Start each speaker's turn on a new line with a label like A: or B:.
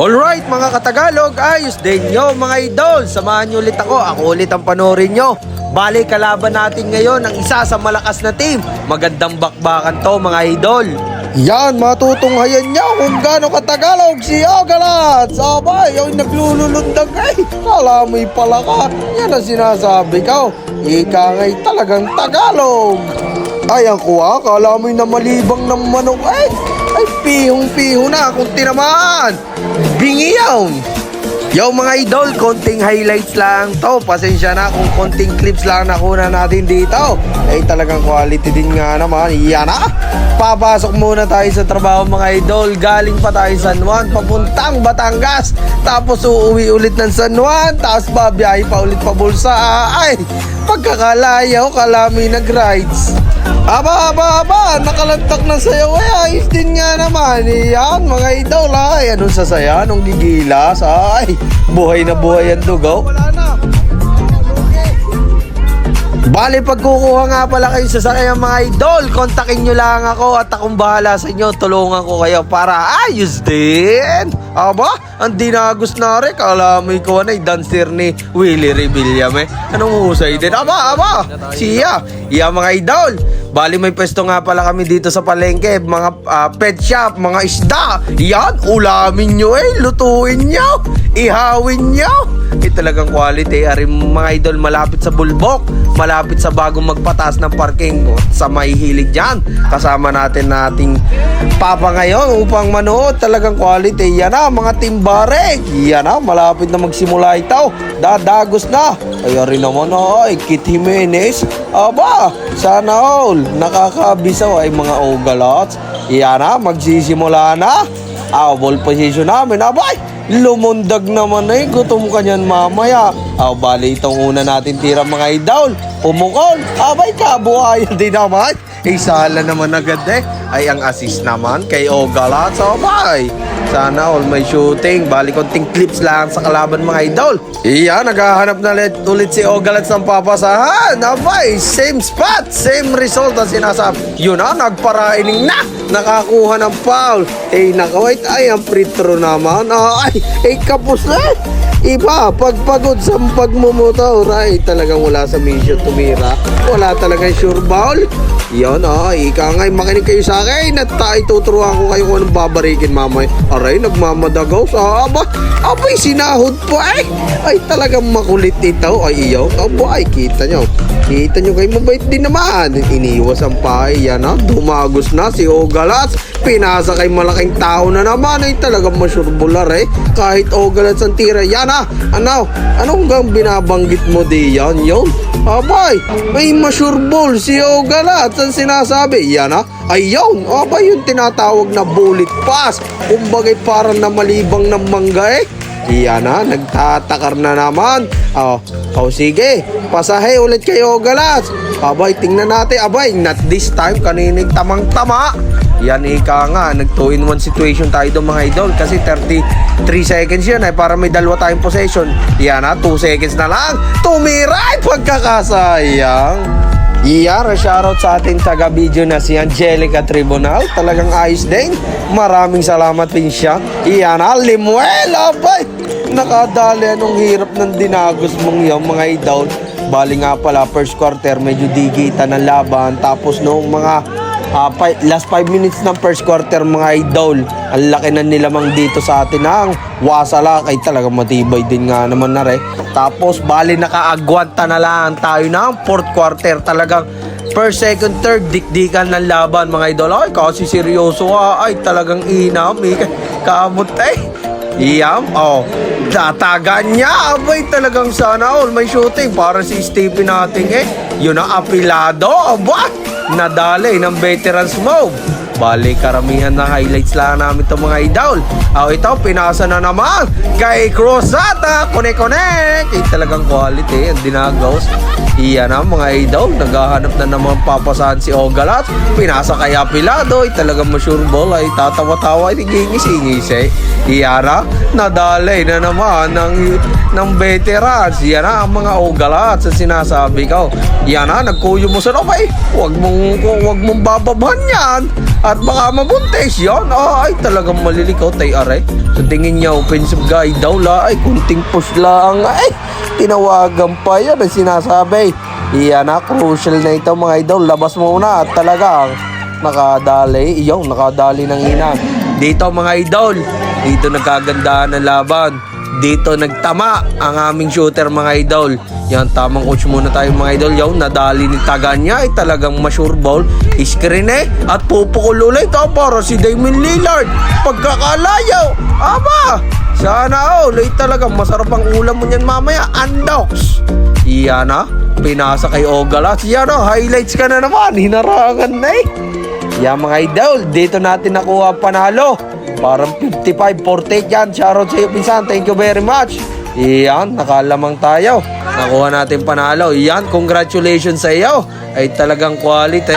A: Alright mga katagalog, ayos din nyo mga idol. Samahan nyo ulit ako, ako ulit ang panoorin nyo. Bali, kalaban natin ngayon ang isa sa malakas na team. Magandang bakbakan to mga idol. Yan, matutunghayan niya kung gaano katagalog si Ogalat. Sabay, yung naglululundag ay. Kala mo'y pala ka. Yan ang sinasabi ko. Ika nga'y talagang Tagalog. Ay, ang kuha, kala mo'y namalibang ng manok ay. Ay, pihong-piho na kung tinamaan. Bingi yun. Yo mga idol, konting highlights lang to. Pasensya na kung konting clips lang nakuna natin dito. Eh talagang quality din nga naman. Yan na. Papasok muna tayo sa trabaho mga idol. Galing pa tayo San Juan, papuntang Batangas. Tapos uuwi ulit ng San Juan. Tapos babiyahe pa ulit pa bulsa. Ay, pagkakalayaw, kalami nag-rides. Aba, aba, aba, nakalantak na sayo ay ayos din nga naman. Yan, mga idol ay, anong sasaya, anong gigilas, ay, buhay na buhay ang dugaw. Wala na. Bali, pagkukuha nga pala kayo sa sakyan mga idol, kontakin nyo lang ako at akong bahala sa inyo. Tulungan ko kayo para ayos din. Aba, ang dinagos na rin. Kala mo ikaw na dancer ni Willie Rebillame. eh. Anong husay din? Aba, aba, siya. Iya mga idol. Bali, may pwesto nga pala kami dito sa palengke. Mga ah, pet shop, mga isda. Yan, ulamin nyo eh. Lutuin nyo. Ihawin nyo. Eh talagang quality. Ari mga idol malapit sa bulbok. Malapit sa bagong magpataas ng parking. Sa may hilig dyan. Kasama natin nating papa ngayon upang manood. Talagang quality. Yan na mga timbarek. Yan na malapit na magsimula ito. Dadagos na. Kaya rin naman ay Kit Jimenez. Aba, sana all. Nakakabisaw ay mga ogalots. Yan na, magsisimula na. Ah, ball position namin. Abay, lumundag naman eh. Gutom ka niyan mamaya. Ah, bali itong una natin tira mga idol. Umukol. Abay, kabuhayan din naman. Isala naman agad eh. Ay, ang assist naman kay Ogalat. So, abay. Sana all may shooting. Bali, konting clips lang sa kalaban mga idol. Iya, naghahanap na ulit, ulit si Ogalat ng papasahan. Abay, same spot, same result ang sinasabi. Yun na, nagparaining na. Nakakuha ng foul. Eh, nakawait. Ay, ang free throw naman. Ay, eh, kapos na. Iba, pagpagod sa pagmumotor, ay talagang wala sa mission tumira. Wala talagang sure ball. Yan ah, ika ngay makinig kayo sa akin at tayo tuturuan ko kayo kung anong babarikin mamay. Aray, nagmamadagaw sa aba. Abay, sinahod po ay. Ay, talagang makulit ito. Ay, iyo. Aba, ay, kita nyo. Kita nyo kayo mabait din naman. Iniwas ang pahay. Yan ah, dumagos na si Ogalats. Pinasa kay malaking tao na naman. Ay, talagang masurbular eh. Kahit Ogalats ang tira. Yan ah, ano? Anong gang binabanggit mo di yan? Yun. Abay, may masurbol si Ogalat ang sinasabi. Yan ah. Ayun, abay yung tinatawag na bullet pass. Kumbagay parang namalibang ng mangga eh. Yan na, nagtatakar na naman. Oh, oh sige, pasahe ulit kay Ogalat. Abay, tingnan natin. Abay, not this time, kaninig tamang-tama. Yan ika nga, nag 2 in 1 situation tayo doon mga idol kasi 33 seconds yan ay para may dalawa tayong possession. Yan na, 2 seconds na lang. Tumiray pagkakasayang. Iyan, shoutout sa ating taga-video na si Angelica Tribunal. Talagang ayos din. Maraming salamat din siya. Iyan na, Limuel, abay. Nakadali, anong hirap ng dinagos mong yung mga idol. Bali nga pala, first quarter, medyo digita ng laban. Tapos noong mga Ah, fi- last 5 minutes ng first quarter mga idol. Ang laki na nilamang dito sa atin ang wasala kay talagang matibay din nga naman na re. Tapos bali nakaagwanta na lang tayo ng fourth quarter talagang first, second, third dikdikan ng laban mga idol. Ay kasi seryoso ah. Ay talagang inam. Eh. Kamot eh. Iyam, oh. Tatagan niya. Abay, talagang sana all may shooting para si Stevie natin eh. Yun ang apilado. Aba, nadali ng veterans move. Bali, karamihan na highlights lang namin itong mga idol. Oh, ito, pinasa na naman kay Cruzata. Connect-connect. Eh, talagang quality. Ang dinagaws. Iyan na mga idol, naghahanap na naman papasahan si Ogalat. Pinasa kay Apilado, ay talagang masure ball ay tatawa-tawa, ay ngingis-ingis eh. Iyan na, nadalay na naman ng, ng veterans. Iyan ang mga Ogalat sa sinasabi ko. Iyan na, nagkuyo mo sa loob ay, huwag mong, huwag mong bababhan yan. At baka mabuntis yan. Ay, talagang malilikaw tayo are. Sa tingin niya, offensive guy daw la, ay kunting push lang. Ay, tinawagan pa yan ang sinasabi. Iyan na, crucial na ito mga idol. Labas mo na at talagang nakadali. Iyaw, nakadali ng ina. Dito mga idol, dito nagkagandahan ng laban. Dito nagtama ang aming shooter mga idol. Yan, tamang coach muna tayo mga idol. Yaw, nadali ni Taganya ay talagang masure ball. Screen eh. At pupukul ulit ito para si Damon Lillard. Pagkakalayaw. Aba! Sana all. Ay talagang masarap ang ulam mo niyan mamaya. Andox. Iyan na. Pinasa kay Ogalas. Yan o. Highlights ka na naman. Hinarangan na eh. Yan mga idol. Dito natin nakuha panalo. Parang 55-48 yan. Shoutout sa iyo, pinsan. Thank you very much. Iyan, nakalamang tayo. Nakuha natin panalo. Iyan, congratulations sa iyo. Ay talagang quality.